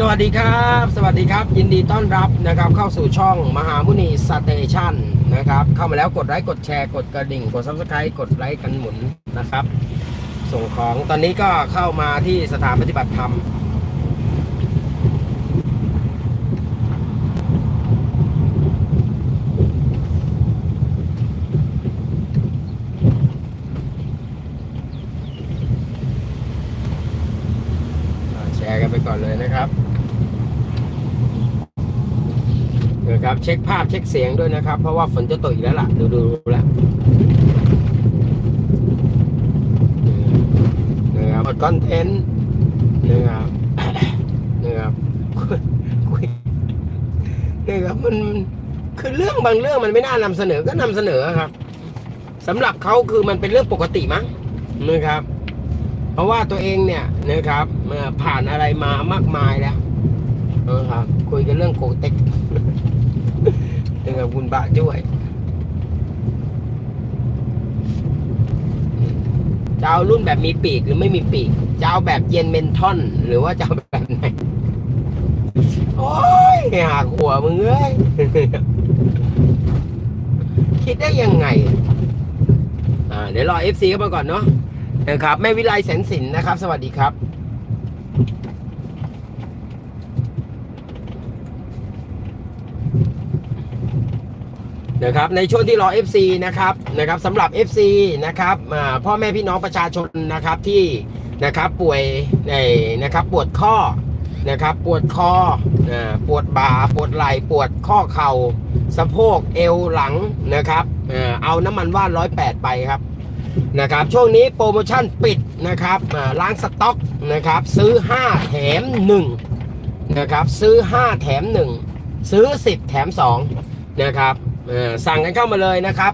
สวัสดีครับ สวัสดีครับ ยินดีต้อนรับนะครับ เข้าสู่ช่องมหามุนีสเตชันนะครับ เข้ามาแล้วกดไลค์กดแชร์กดกระดิ่ง กดซับสไครต์กดไลค์กันหมุนนะครับ ส่งของตอนนี้ก็เข้ามาที่สถานปฏิบัติธรรมแชร์กันไปก่อนเลยนะครับนะครับ เช็คภาพเช็คเสียงด้วยนะครับ เพราะว่าฝนจะตกอีกแล้วล่ะ ดูดูแล้วนะครับหมดคอนเทนต์นะครับนะครับคุยนะครับมันคือเรื่องบางเรื่องมันไม่น่านำเสนอก็นำเสนอครับสำหรับเขาคือมันเป็นเรื่องปกติมั้งนะครับ เพราะว่าตัวเองเนี่ยนะครับผ่านอะไรมามากมายแล้วนะครับคุยกันเรื่องโกเต็ก นะครับคุณบะช่วยจะเอารุ่นแบบมีปีกหรือไม่มีปีกจะเอาแบบเย็นเมนทอนหรือว่าจะเอาแบบไหนโอ้ยหักหัวมึงเอ้ยคิดได้ยังไง อ่า เดี๋ยวรอ FC เข้ามาก่อนเนาะนะครับแม่วิไลแสนสินนะครับ สวัสดีครับ นะครับในช่วงที่รอ FC นะครับนะครับสำหรับ FC นะครับพ่อแม่พี่น้องประชาชนนะครับที่นะครับป่วยในนะครับปวดข้อนะครับปวดคอปวดบ่าปวดไหล่ปวดข้อเข่าสะโพกเอวหลังนะครับเอาน้ำมันว่านร้อยแปดไปครับนะครับช่วงนี้โปรโมชั่นปิดนะครับล้างสต็อกนะครับซื้อ 5 แถม 1 นะครับ ซื้อ 5 แถม 1 ซื้อ 10 แถม 2 นะครับ สั่งกันเข้ามาเลยนะครับ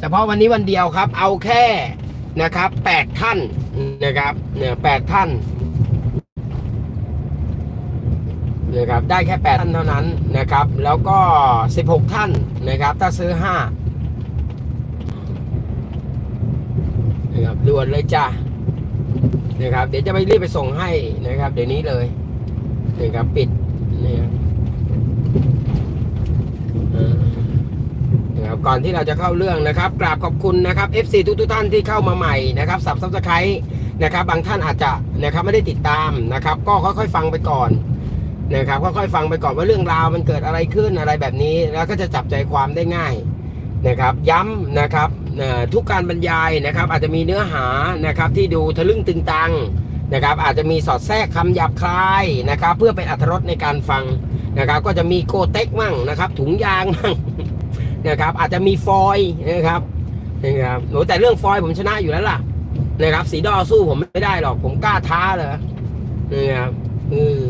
เฉพาะวันนี้วันเดียวครับ เอาแค่นะครับ8ท่านนะครับเนี่ย8ท่านนะครับได้แค่ 8 ท่านเท่านั้นนะครับ แล้วก็ 16 ท่านนะครับ ถ้าซื้อ5นะครับด่วนเลยจ้านะครับ เดี๋ยวจะไปรีบไปส่งให้นะครับ เดี๋ยวนี้เลยนะครับปิดนะครับเออ นะครับก่อนที่เราจะเข้าเรื่องนะครับกราบขอบคุณนะครับ FC ทุกทุกท่านที่เข้ามาใหม่นะครับสับซับสไครต์นะครับ บางท่านอาจจะนะครับไม่ได้ติดตามนะครับ ก็ค่อยๆฟังไปก่อนนะครับค่อยๆฟังไปก่อนว่าเรื่องราวมันเกิดอะไรขึ้นอะไรแบบนี้ แล้วก็จะจับใจความได้ง่ายนะครับ ย้ำนะครับทุกการบรรยายนะครับ อาจจะมีเนื้อหานะครับที่ดูทะลึ่งตึงตังนะครับ อาจจะมีสอดแทรกคำหยาบคายนะครับ เพื่อเป็นอรรถรสในการฟังนะครับ ก็จะมีโกเต็กมั่งนะครับ ถุงยางมั่ง นะครับอาจจะมีฟอยนะครับนะครับโหแต่เรื่องฟอยผมชนะอยู่แล้วล่ะนะครับสีดอสู้ผมไม่ได้หรอก ผมกล้าท้าเลยนะครับเออ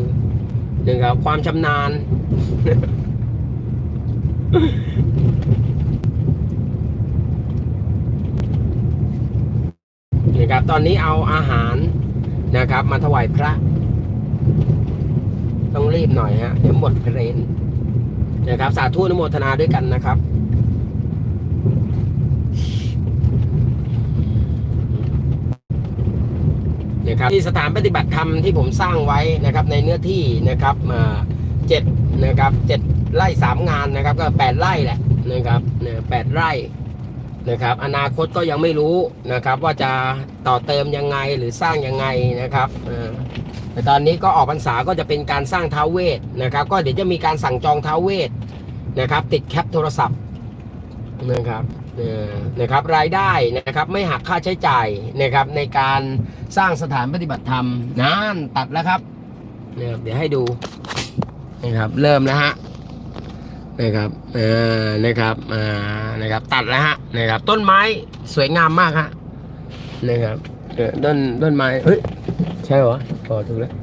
นะครับความชำนาญนะครับตอนนี้เอาอาหารนะครับ มาถวายพระ ต้องรีบหน่อยฮะเดี๋ยวหมดเพลนนะครับ สาธุนโมทนาด้วยกันนะครับ นะครับที่สถานปฏิบัติธรรมที่ผมสร้างไว้นะครับในเนื้อที่นะครับมาเจ็ดนะครับเจ็ดไร่สามงานนะครับ ก็แปดไร่แหละนะครับแปดไร่นะครับ อนาคตก็ยังไม่รู้นะครับ ว่าจะต่อเติมยังไงหรือสร้างยังไงนะครับแต่ตอนนี้ก็ออกพรรษาก็จะเป็นการสร้างท้าวเวทนะครับ ก็เดี๋ยวจะมีการสั่งจองท้าวเวทนะครับ ติดแคปโทรศัพท์นะครับ นะครับรายได้นะครับไม่หักค่าใช้จ่ายนะครับในการสร้างสถานปฏิบัติธรรมนั่นตัดแล้วครับเนี่ยเดี๋ยวให้ดูนะครับเริ่มแล้วฮะนะครับเออนะครับอ่านะครับตัดแล้วฮะนะครับต้นไม้สวยงามมากฮะนะครับเออต้นต้นไม้เฮ้ยใช่เหรอพอถูกแล้ว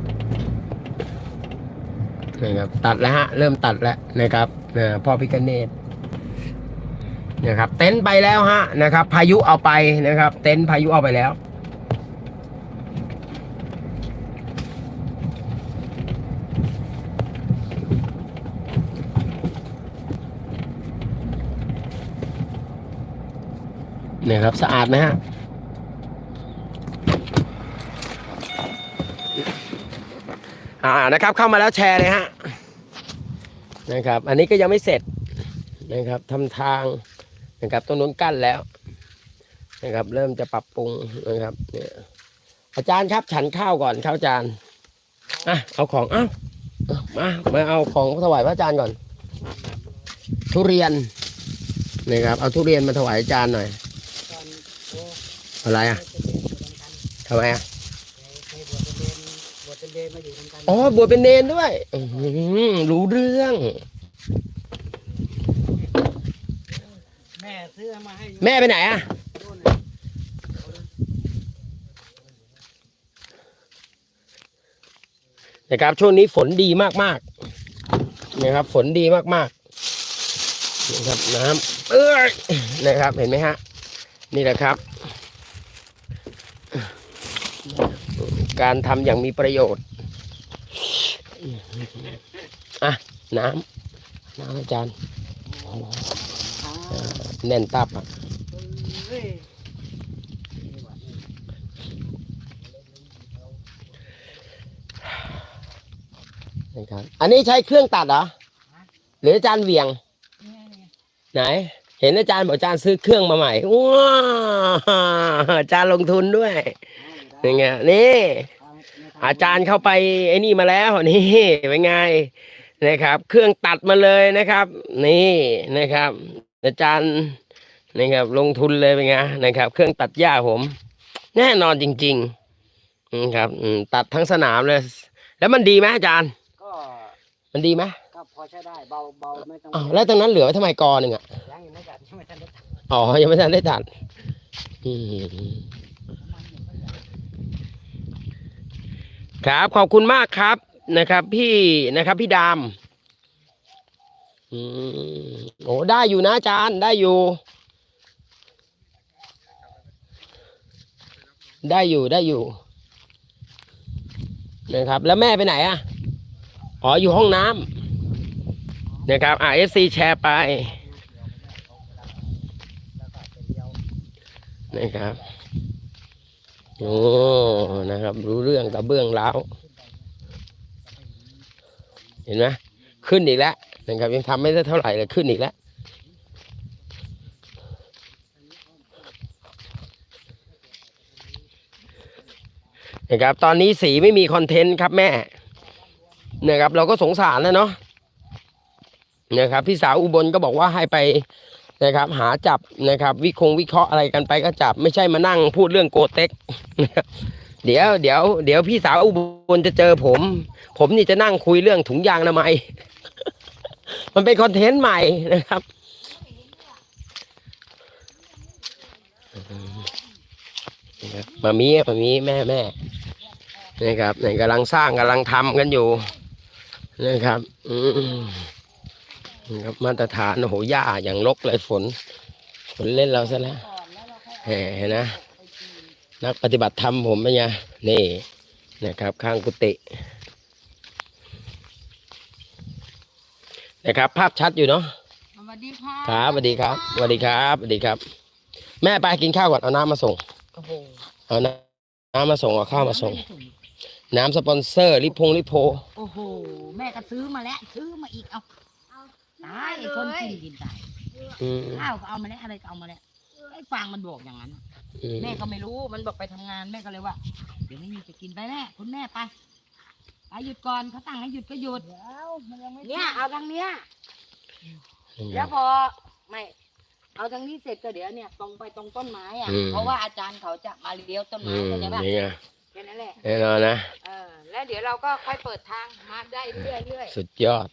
นะครับตัดแล้วฮะเริ่มตัดแล้วนะครับเออพ่อพิกเนต นะครับเต็นท์ไปแล้วฮะนะครับ พายุเอาไปนะครับ เต็นท์พายุเอาไปแล้วเนี่ยครับ สะอาดไหมฮะอ่านะครับเข้ามาแล้วแชร์เลยฮะนะครับ อันนี้ก็ยังไม่เสร็จนะครับทำทาง นะครับตรงนู้นกั้นแล้ว นะครับ เริ่มจะปรับปรุงนะครับ เนี่ย อาจารย์ครับฉันข้าวก่อนข้าวจานอะเอาของเอ้ามามาเอาของถวายพระอาจารย์ก่อน ทุเรียนนะครับ เอาทุเรียนมาถวายอาจารย์หน่อย อะไรอะทำไมอะบวายอะอ๋อบวชเป็นเนนด้วยรู้เรื่อง ม่ซื้อมาให้แม่ไปไหนอะนะครับช่วงนี้ฝนดีมากๆนะครับ ฝนดีมากๆนะครับน้ำเอ้ยนะครับ เห็นไหมฮะ นี่แหละครับ การทำอย่างมีประโยชน์อะน้ำน้ำอาจารย์ แน่นตับอะนะครับอันนี้ใช้เครื่องตัดเหรอ หรืออาจารย์เวียง ไหน เห็นอาจารย์บอกอาจารย์ซื้อเครื่องมาใหม่ว้าอาจารย์ลงทุนด้วยยังไงนี่ อาจารย์เข้าไปไอ้นี่มาแล้วนี่เป็นไงนะครับ เครื่องตัดมาเลยนะครับ นี่นะครับ อาจารย์นะครับลงทุนเลยเป็นไงนะครับ เครื่องตัดหญ้าผม แน่นอนจริงๆนะครับอืมตัดทั้งสนามเลย แล้วมันดีไหมอาจารย์ ก็มันดีไหมก็พอใช้ได้เบาเบาไม่ต้องอ้าวแล้วตรงนั้นเหลือไว้ทำไมกอหนึ่งอะยังอยู่ไม่จัดยังไม่ทันได้ตัดอ๋อยังไม่ทันได้ตัดอืมครับขอบคุณมากครับนะครับ พี่นะครับ พี่ดาม อืมโอ้ได้อยู่นะอาจารย์ได้อยู่ ได้อยู่ได้อยู่นะครับ แล้วแม่ไปไหนอะอ๋ออยู่ห้องน้ำนะครับอ่าเอฟซีแชร์ไปนะครับโอ้นะครับ รู้เรื่องกับเบื้องแล้ว เห็นไหมขึ้นอีกแล้ว นะครับยังทำไม่ได้เท่าไหร่เลยขึ้นอีกแล้วนะครับตอนนี้สีไม่มีคอนเทนต์ครับแม่นะครับเราก็สงสารนะเนาะนะครับพี่สาวอุบลก็บอกว่าให้ไปนะครับ หาจับนะครับ วิคงวิเคราะห์อะไรกันไปก็จับ ไม่ใช่มานั่งพูดเรื่องโกเต็กเดี๋ยวเดี๋ยวเดี๋ยวพี่สาวอุบลจะเจอผม ผมนี่จะนั่งคุยเรื่องถุงยางอนามัย มันเป็นคอนเทนต์ใหม่นะครับนะครับ มามีมามีแม่แม่นะครับเนี่ยกำลังสร้างกำลังทำกันอยู่นะครับอืมนะครับมาตรฐานโอ้โหหญ้าอย่างลกเลยฝน ฝนเล่นเราซะแล้วแหมเห็นนะ นักปฏิบัติธรรมผมเป็นไงนี่นะครับ ข้างกุฏิ นะครับ ภาพชัดอยู่เนาะสวัสดีค่ะครับสวัสดีครับสวัสดีครับสวัสดีครับ แม่ไปกินข้าวก่อนเอาน้ำมาส่งโอ้โหเอาน้ำน้ำมาส่งเอาข้าวมาส่ง น้ำสปอนเซอร์ลิพงลิโพโอ้โหแม่ก็ซื้อมาแล้วซื้อมาอีกเอาตายไอ้คนกินกินตายอืมข้าวก็เอามาแล้วอะไรก็เอามาแล้วไอ้ฟางมันบอกอย่างนั้น อืมแม่ก็ไม่รู้มันบอกไปทำงานแม่ก็เลยว่า เดี๋ยวไม่มีจะกินไปแม่คุณแม่ไป ไปหยุดก่อนเขาสั่งให้หยุดก็หยุดเนี่ยเอาทางเนี้ยเดี๋ยวพอไม่ เอาทางนี้เสร็จก็เดี๋ยวเนี่ยตรงไปตรงต้นไม้อะ อืม เพราะว่าอาจารย์เขาจะมาเลี้ยวต้นอืไม้มเข้าใจปะนี่ไงแค่นั้นแหละแน่นอนนะ เออแล้วเดี๋ยวเราก็ค่อยเปิดทางมาได้เรื่อยเรื่อยสุดยอด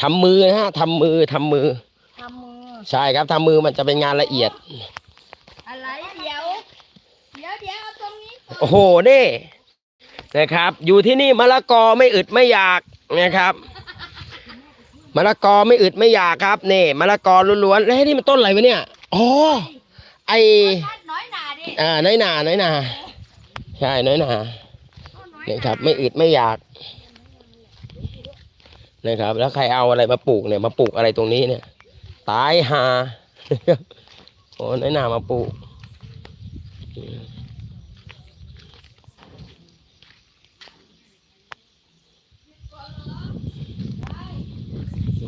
ทำมือนะฮะทำมือทำมือ ๆทำมือใช่ครับทำมือมันจะเป็นงานละเอียด อะไรเดี๋ยว เดี๋ยวเดี๋ยวเอาตรงนี้ก่อนโอ้โหนี่ นะครับ อยู่ที่นี่มะละกอไม่อึดไม่อยากนะครับมะละกอไม่อึดไม่อยากครับนี่มะละกอล้วนๆแล้วนี่มันต้นอะไรวะเนี่ยอ๋อไอน้อยหนาดิอ่าน้อยหนาน้อยหนาใช่น้อยหนานะครับ ไม่อึดไม่อยากนะครับ แล้วใครเอาอะไรมาปลูกเนี่ยมาปลูกอะไรตรงนี้เนี่ยตายหาโอ้น้อยหนามาปลูก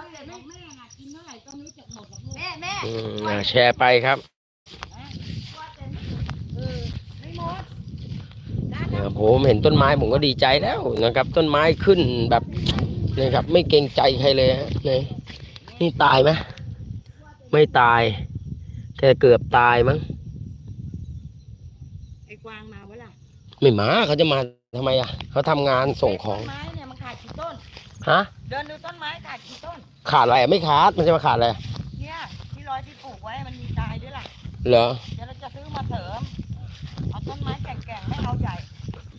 ออเอออืไม่มกลัวเด็กให้กินหมดเลยหรือสิเออเออหนูไม่กลัวได้แม่ผมว่าแต่แม่แม่น่ะกินเท่าไหร่ก็ไม่รู้จักหมดหรอกลูกแม่แม่อืมอะแชร์ไปครับกลัวแต่ไม่เออไม่หมดนะนะครับผมเห็นต้นไม้ผมก็ดีใจแล้วนะครับ ต้นไม้ขึ้นแบบนะครับ ไม่เกรงใจใครเลยฮะนี่นี่ตายไหมไม่ตายแค่เกือบตายมั้งไอ้กวางมาวะล่ะไม่มาเขาจะมาทำไมอะเขาทำงานส่งของต้นไม้เนี่ยมันขาดกี่ต้นฮะ เดินดูต้นไม้ขาดกี่ต้น ขาดอะไรอะไม่ขาดมันจะมาขาดอะไรเนี่ยที่ร้อยที่ปลูกไว้มันมีตายด้วยล่ะเหรอเดี๋ยวเราจะซื้อมาเสริมเอาต้นไม้แก่งๆไม่เอาใหญ่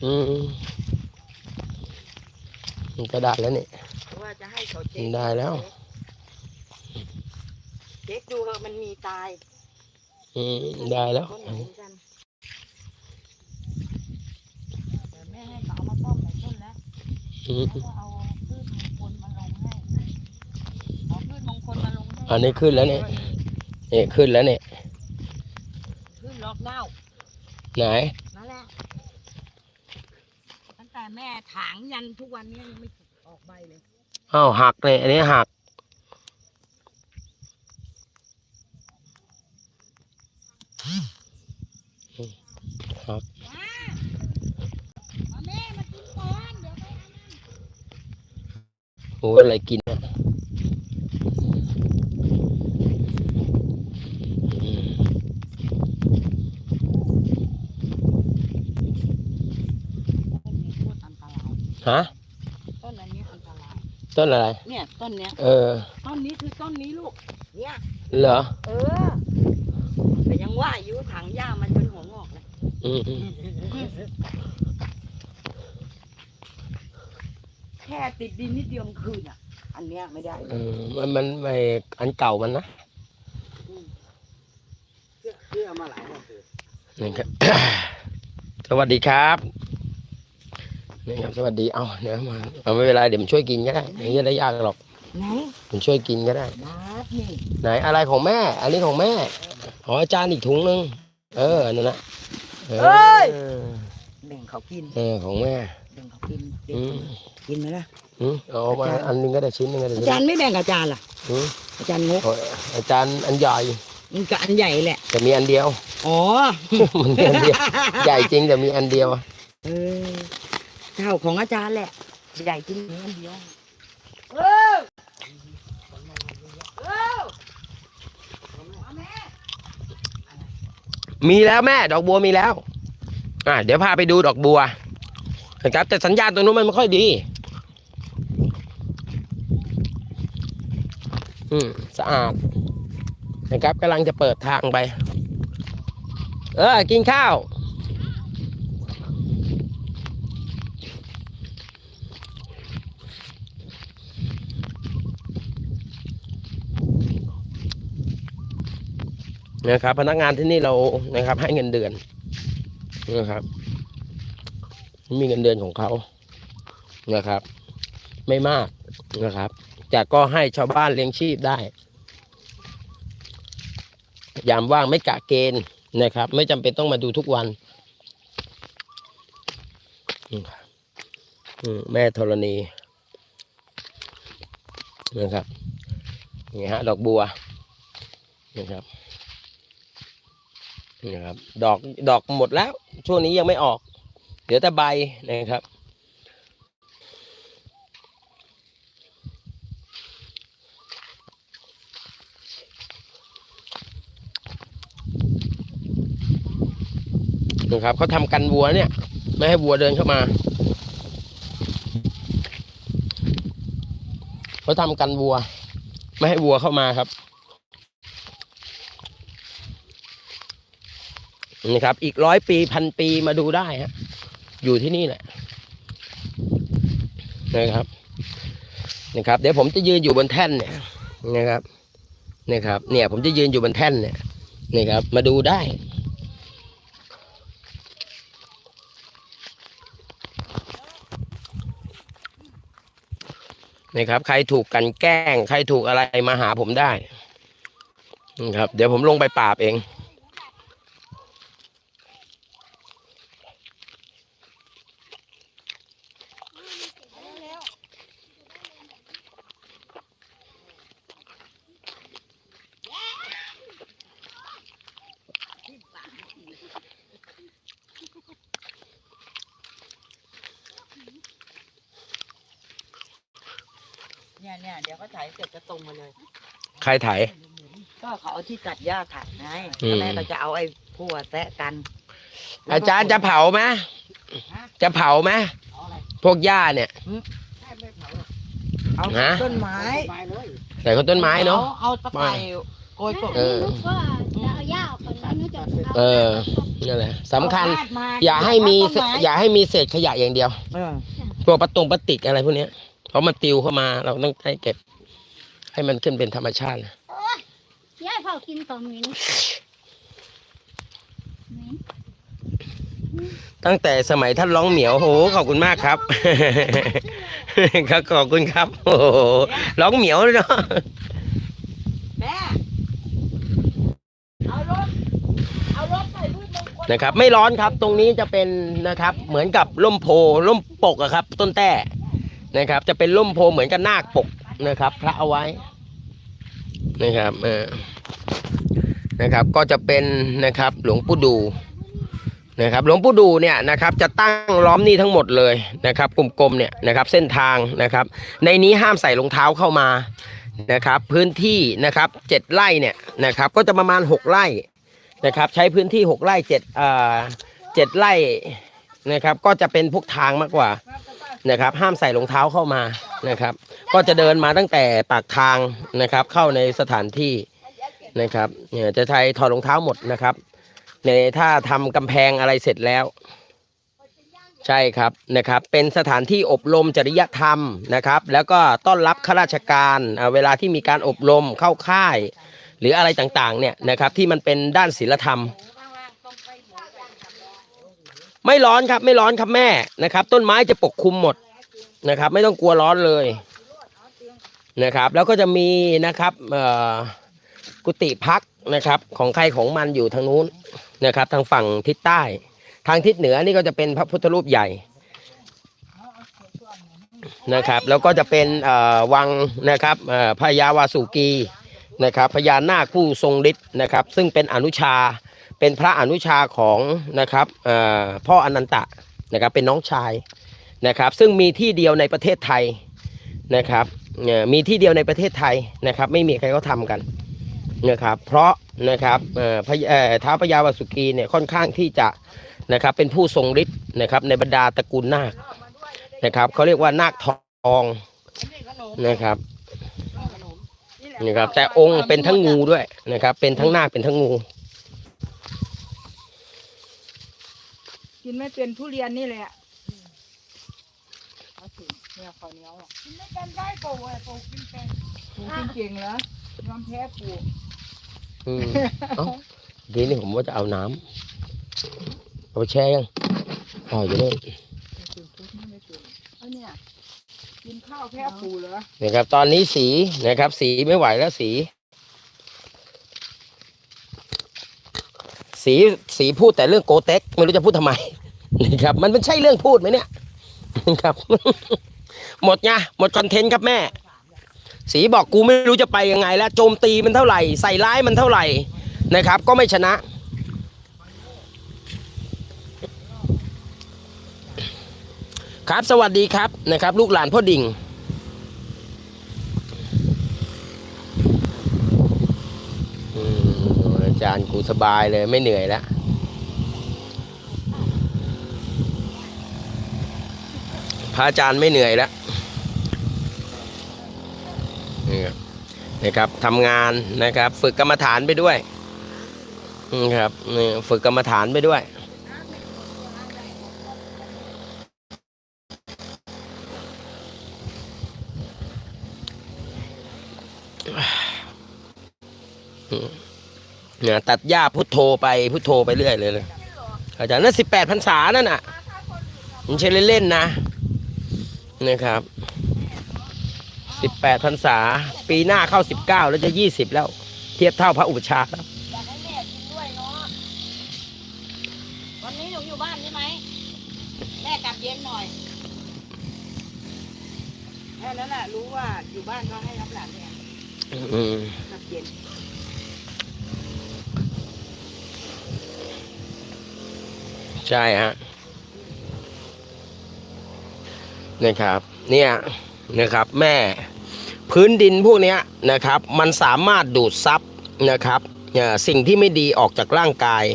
อืมมันก็ได้แล้วนี่เพราะว่าจะให้เขาเจ๊ได้แล้วเจ๊ดูเถอะมันมีตายอืมได้แล้วต้นไหนเหมือนกันแต่แม่ให้เขาเอามาป้อมหลายต้นแล้วอืม แล้วก็เอาพืชมงคลมาลงให้เอาพืชมงคลมาลงให้ อันนี้ขึ้นแล้วเนี่ยนี่ขึ้นแล้วเนี่ยพืชล็อกเน่าไหนนั่นแหละตั้งแต่แม่ถางยันทุกวันนี้ยังไม่ออกใบเลยอ้าวหักเนี่ยอันนี้หักหักมาแม่มากินก่อนเดี๋ยวไปโอ้ยอะไรกินอะอืม ต้นนี้โคตรอันตราย ฮะต้นอันนี้อันตรายต้นอะไร เนี่ยต้นเนี้ยเออ ต้นนี้คือต้นนี้ลูก เนี่ยเหรอ เออแต่ยังว่าอยู่ถังหญ้ามันเป็นหัวงอกเลยอืมอืมแค่ติดดินนิดเดียวมันคืนอะ อันเนี้ยไม่ได้เออมันมันไม่อันเก่ามันนะเชื่อมาหลายวันเลย นี่ครับ สวัสดีครับ นี่ครับสวัสดี เอาเดี๋ยวมา เอาไม่เป็นไรเดี๋ยวผมช่วยกินก็ได้ไม่ได้ยากหรอกไหนผมช่วยกินก็ได้นัดนี่ไหนอะไรของแม่ อันนี้ของแม่ อ๋ออาจารย์อีกถุงนึง เออนั่นนะเออแบ่งเขากินเออของแม่ แบ่งเขากินเด็กอืมกินไหมล่ะ อืมเอามาอันนึงก็ได้ชิ้นนึงก็ได้อาชิ้น จารย์ไม่แบ่งอาจารย์ล่ะอืมอาจารย์งกโอ้ยอาจารย์อันใหญ่มันก็อันใหญ่แหละ แต่มีอันเดียว อ๋อมันมีอันเดียว ใหญ่จริงแต่มีอันเดียว เออ เท่าของอาจารย์แหละใหญ่จริงอันเดียวเออเออเอาแม่มีแล้วแม่ ดอกบัวมีแล้ว อะเดี๋ยวพาไปดูดอกบัวนะครับ แต่สัญญาณตรงนู้นมันไม่ค่อยดี อืมสะอาดนะครับกำลังจะเปิดทางไป เออ กินข้าว นะครับ พนักงานที่นี่เรานะครับ ให้เงินเดือนนะครับมีเงินเดือนของเขานะครับ ไม่มากนะครับแต่ก็ให้ชาวบ้านเลี้ยงชีพได้ ยามว่างไม่กะเกณฑ์นะครับ ไม่จำเป็นต้องมาดูทุกวันแม่ธรณีนะครับนี่ฮะดอกบัวนะครับ นี่ครับ ดอกดอกหมดแล้ว ช่วงนี้ยังไม่ออก เหลือแต่ใบนะครับ นะครับเขาทำกันวัวเนี่ย ไม่ให้วัวเดินเข้ามาเขาทำกันวัว ไม่ให้วัวเข้ามาครับ นะครับ อีกร้อยปีพันปีมาดูได้ฮะอยู่ที่นี่แหละนะครับนะครับ เดี๋ยวผมจะยืนอยู่บนแท่นเนี่ยนะครับนะครับ เนี่ย ผมจะยืนอยู่บนแท่นเนี่ยนะครับ มาดูได้นะครับ ใครถูกกันแกล้ง ใครถูกอะไรมาหาผมได้นะครับ เดี๋ยวผมลงไปปราบเอง เนี่ยเนี่ยเดี๋ยวเขาถ่ายเสร็จจะตรงมาเลย ใครถ่ายก็เขาเอาที่ตัดหญ้าถักไงอืม แม่ก็จะเอาไอ้พัวแซะกันอาจารย์จะเผาไหมจะเผาไหมเอาอะไรพวกหญ้าเนี่ย เอาฮะ ต้นไม้ใส่เขาต้นไม้เนาะ เอาตะไคร้โกยกบ เออ นุก็จะเอาหญ้าออกก่อนแล้วนุจะเอาเออ นั่นแหละสำคัญเรดมอย่าให้มีต้นไอย่าให้มีเศษขยะอย่างเดียวเออพวกประตงพลาสติกอะไรพวกเนี้ย เพราะมันปลิวเข้ามา เราต้องให้เก็บ ให้มันขึ้นเป็นธรรมชาตินะหญ้าเผากินต่อมินมินตั้งแต่สมัยท่านร้องเหมียวโหขอบคุณมากครับ ครับขอบคุณครับโอ้โหร้องเหมียวเลยเนาะแม่เอารถเอารถใส่พืชมงคลนะครับ ไม่ร้อนครับ ตรงนี้จะเป็นนะครับ เหมือนกับร่มโพร่มปกอะครับ ต้นแต้ นะครับ จะเป็นร่มโพเหมือนกับนาคปกนะครับพระเอาไว้นะครับเออนะครับ ก็จะเป็นนะครับหลวงปู่ดูนะครับหลวงปู่ดูเนี่ยนะครับจะตั้งล้อมนี่ทั้งหมดเลยนะครับกลมๆเนี่ยนะครับเส้นทางนะครับ ในนี้ห้ามใส่รองเท้าเข้ามานะครับ พื้นที่นะครับเจ็ดไร่เนี่ยนะครับ ก็จะประมาณหกไร่นะครับ ใช้พื้นที่หกไร่เจ็ดเอ่อเจ็ดไร่นะครับ ก็จะเป็นพวกทางมากกว่า นะครับ ห้ามใส่รองเท้าเข้ามานะครับ ก็จะเดินมาตั้งแต่ปากทางนะครับ เข้าในสถานที่นะครับเนี่ยจะใช้ถอดรองเท้าหมดนะครับ ในถ้าทำกำแพงอะไรเสร็จแล้ว ใช่ครับนะครับ เป็นสถานที่อบรมจริยธรรมนะครับ แล้วก็ต้อนรับข้าราชการเวลาที่มีการอบรมเข้าค่าย หรืออะไรต่างๆเนี่ยนะครับที่มันเป็นด้านศีลธรรม ไม่ร้อนครับไม่ร้อนครับแม่นะครับ ต้นไม้จะปกคลุมหมดนะครับ ไม่ต้องกลัวร้อนเลยนะครับ แล้วก็จะมีนะครับกุฏิพักนะครับ ของใครของมันอยู่ทางนู้นนะครับ ทางฝั่งทิศใต้ ทางทิศเหนือนี่ก็จะเป็นพระพุทธรูปใหญ่นะครับ แล้วก็จะเป็นวังนะครับพญาวาสุกีนะครับพญานาคผู้ทรงฤทธิ์นะครับ ซึ่งเป็นอนุชา เป็นพระอนุชาของนะครับพ่ออนันตะนะครับเป็นน้องชายนะครับซึ่งมีที่เดียวในประเทศไทยนะครับมีที่เดียวในประเทศไทยนะครับไม่มีใครเขาทำกันนะครับเพราะนะครับท้าวพญาวสุกีเนี่ยค่อนข้างที่จะนะครับเป็นผู้ทรงฤทธิ์นะครับในบรรดาตระกูลนาคนะครับเขาเรียกว่านาคทองนะครับนะครับแต่องค์เป็นทั้งงูด้วยนะครับเป็นทั้งนาคเป็นทั้งงู กินไม่เป็นทุเรียนนี่แหละเอาสิเนี่ยข้าวเหนียวอะกินไม่เป็นได้ปู่อะปู่กินเป็นปู่กินเก่งเหรอยอมแพ้ปู่อืมเอ้าทีนี้ผมว่าจะเอาน้ำเอาไปแช่ยังอ๋ออยู่นี่เอาเนี่ยกินข้าวแพ้ปู่เหรอนะครับ ตอนนี้สีนะครับ สีไม่ไหวแล้วสี สีสีพูดแต่เรื่องโกเต็กไม่รู้จะพูดทำไมนะครับ มันเป็นใช่เรื่องพูดไหมเนี่ยนะครับ หมดไงหมดคอนเทนต์ครับแม่ สีบอกกูไม่รู้จะไปยังไง แล้วโจมตีมันเท่าไหร่ ใส่ร้ายมันเท่าไหร่นะครับ ก็ไม่ชนะครับสวัสดีครับนะครับ ลูกหลานพ่อดิ่ง อืมอา จารย์กูสบายเลยไม่เหนื่อยแล้ว พระอาจารย์ไม่เหนื่อยแล้วนี่ครับนะครับทำงานนะครับ ฝึกกรรมฐานไปด้วยนะครับนี่ฝึกกรรมฐานไปด้วย เนี่ยตัดหญ้าพุทโธไปพุทโธไปเรื่อยเลยเลยอาจารย์นั่นสิบแปดพรรษานั่นน่ะมันใช่เล่นๆนะนะครับสิบแปดพรรษา ปีหน้าเข้าสิบเก้าแล้วจะยี่สิบแล้ว เทียบเท่าพระอุปชฌาย์แล้วอยากให้แม่กินด้วยเนาะวันนี้หนูอยู่บ้านใช่ไหมแม่กลับเย็นหน่อยแค่นั้นแหละรู้ว่าอยู่บ้านก็ให้รับหลานเนี่ยอืมกลับเย็น ใช่ฮะนะครับ เนี่ยนะครับแม่พื้นดินพวกนี้นะครับ มันสามารถดูดซับนะครับเอ่อสิ่งที่ไม่ดีออกจากร่างกาย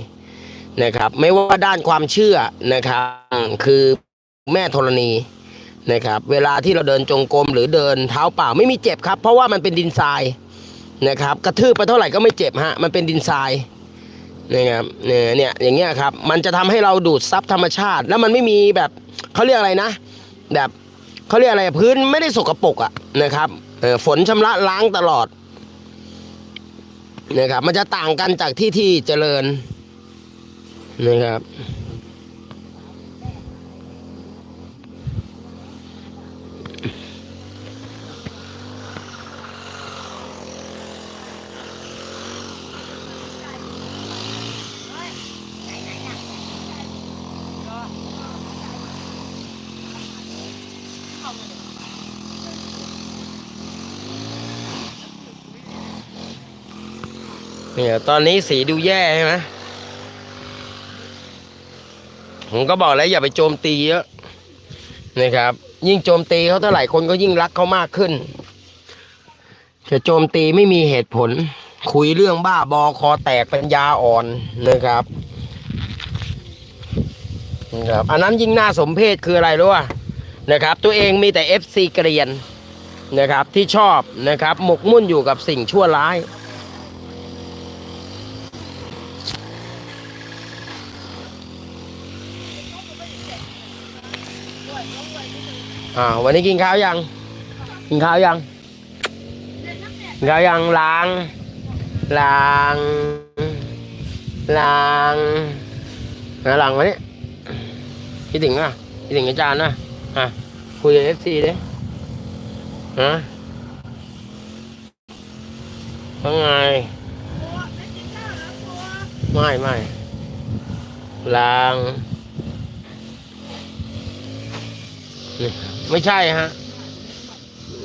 นะครับ ไม่ว่าด้านความเชื่อนะครับ คือแม่ธรณีนะครับ เวลาที่เราเดินจงกรมหรือเดินเท้าเปล่าไม่มีเจ็บครับ เพราะว่ามันเป็นดินทรายนะครับ กระทืบไปเท่าไหร่ก็ไม่เจ็บฮะมันเป็นดินทราย นะครับเนี่ยเนี่ยอย่างเงี้ยครับ มันจะทำให้เราดูดซับธรรมชาติ แล้วมันไม่มีแบบเขาเรียกอะไรนะ แบบเขาเรียกอะไรพื้นไม่ได้สกปรกอะนะครับเออฝนชำระล้างตลอดนะครับ มันจะต่างกันจากที่ที่เจริญนะครับ เนี่ยตอนนี้สีดูแย่ใช่ไหมผมก็บอกแล้วอย่าไปโจมตีเยอะนะครับ ยิ่งโจมตีเขาเท่าไหร่คนก็ยิ่งรักเขามากขึ้น จะโจมตีไม่มีเหตุผล คุยเรื่องบ้าบอคอแตกเป็นยาอ่อนนะครับนะครับ อันนั้นยิ่งน่าสมเพชคืออะไรรู้ป่ะนะครับ ตัวเองมีแต่ FC เกรียนนะครับที่ชอบนะครับหมกมุ่นอยู่กับสิ่งชั่วร้าย อ่าวันนี้กินข้าวยัง กินข้าวยังกินข้าวยังล้างล้างล้างนะล้างวันนี้คิดถึงอะคิดถึงอาจารย์นะอะคุยกับเอฟซีดิฮะว่าไงไม่ไม่ล้าง ไม่ใช่ฮะ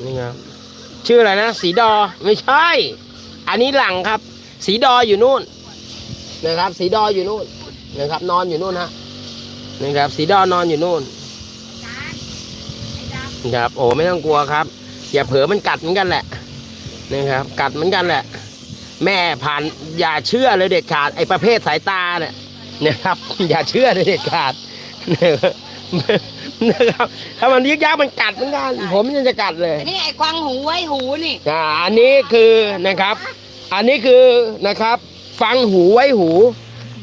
นี่ครับชื่ออะไรนะสีดอไม่ใช่ อันนี้หลังครับ สีดออยู่นู่นนะครับ สีดออยู่นู่นนะครับ นอนอยู่นู่นฮะนะครับ สีดอนอนอยู่นู่นนะครับโอ้ไม่ต้องกลัวครับ อย่าเผลอมันกัดเหมือนกันแหละนะครับ กัดเหมือนกันแหละ แม่ผ่านอย่าเชื่อเลยเด็ดขาดไอ้ประเภทสายตาเนี่ยนะครับ อย่าเชื่อเลยเด็ดขาด นะครับถ้ามันยึกยักมันกัดเหมือนกัน ผมยังจะกัดเลยนี่ไอ้ควังหูไว้หูนี่อ่าอันนี้คือนะครับ อันนี้คือนะครับ ฟังหูไว้หู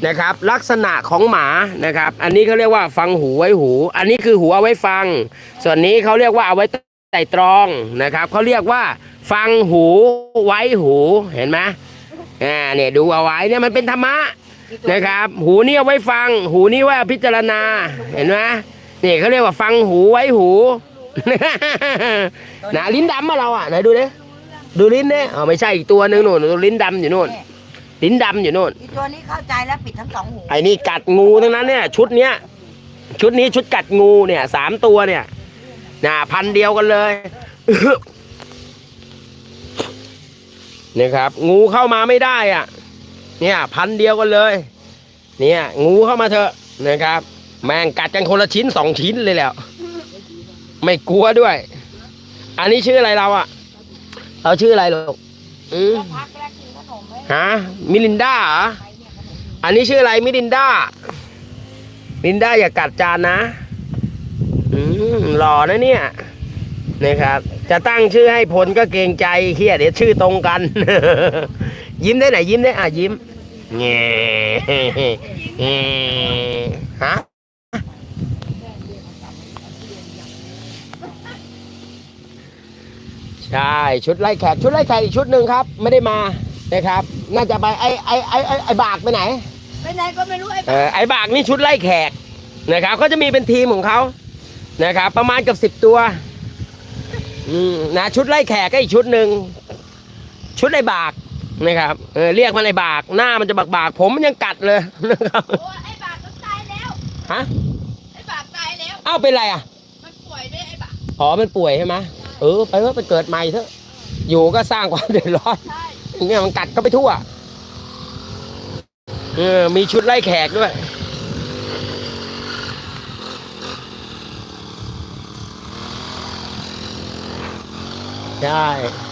นะครับ ลักษณะของหมานะครับ อันนี้เขาเรียกว่าฟังหูไว้หู อันนี้คือหูเอาไว้ฟัง ส่วนนี้เขาเรียกว่าเอาไว้ไต่ตรองนะครับเขาเรียกว่า ฟังหูไว้หูเห็นไหมอ่าเนี่ยดูเอาไว้เนี่ยมันเป็นธรรมะนะครับ หูนี่เอาไว้ฟัง หูนี่ไว่าพิจารณาเห็นไหม นี่เขาเรียกว่าฟังหูไว้หู นะลิ้นดำมาเราอะไหนดูดิดูลิ้นเนี่ยอ๋อไม่ใช่อีกตัวหนึ่งนู่นดูลิ้นดำอยู่นู่น ลิ้นดำอยู่นู่นอีตัวนี้เข้าใจแล้วปิดทั้งสองหูไอ้นี่กัดงูทั้งนั้นเนี่ย ชุดเนี้ยชุดนี้ชุดกัดงูเนี่ยสามตัวเนี่ยนะพันเดียวกันเลยเนี่ยครับ งูเข้ามาไม่ได้อะ เนี่ย พันเดียวกันเลย เนี่ย งูเข้ามาเถอะนะครับ แม่งกัดกันคนละชิ้นสองชิ้นเลยแล้ว ไม่กลัวด้วย อันนี้ชื่ออะไรเราอะเราชื่ออะไรลูกอืมพักแรกกินขนมไหมฮะมิลินดาเหรออันนี้ชื่ออะไรมิลินดามิลินดาอย่ากัดจานนะ อืมหล่อนะเนี่ยนะครับ จะตั้งชื่อให้พลก็เกรงใจเฮียเดี๋ยวชื่อตรงกัน ยิ้มได้ไหนยิ้มได้อะยิ้มเงี้เงี้ฮะ ใช่ชุดไล่แขกชุดไล่แขกอีกชุดหนึ่งครับ ไม่ได้มานะครับ น่าจะไปไอไอไอไอ้ไอบากไปไหนไปไหนก็ไม่รู้ไอ้เออไอ้บากนี่ชุดไล่แขกนะครับเขาจะมีเป็นทีมของเขานะครับ ประมาณเกับสิบตัวอืมนะชุดไล่แขกก็อีกชุดหนึ่งชุดไอ้บากนะครับเออเรียกมันไอ้บากหน้ามันจะบากบากๆผมมันยังกัดเลยนะครับโอ้ไอ้บาทมันตายแล้วฮะไอ้บาทตายแล้วเอ้าเป็นไรอะมันป่วยด้วยไอ้บาทอ๋อมันป่วยใช่ไหม เออไปเถอะไปเกิดใหม่เถอะ อยู่ก็สร้างความเดือดร้อนใช่เนี่ยมันกัดเข้าไปทั่วเออมีชุดไล่แขกด้วยใช่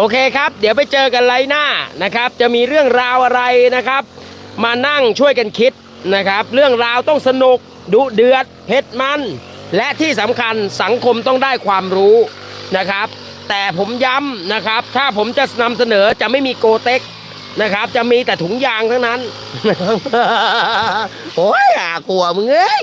โอเคครับ เดี๋ยวไปเจอกันไลหน้านะครับ จะมีเรื่องราวอะไรนะครับ มานั่งช่วยกันคิดนะครับ เรื่องราวต้องสนุกดุเดือดเผ็ดมัน และที่สำคัญสังคมต้องได้ความรู้นะครับ แต่ผมย้ำนะครับ ถ้าผมจะนำเสนอจะไม่มีโกเต็กนะครับ จะมีแต่ถุงยางทั้งนั้น โอ้ยอ่ากลัวมึงเอ้ย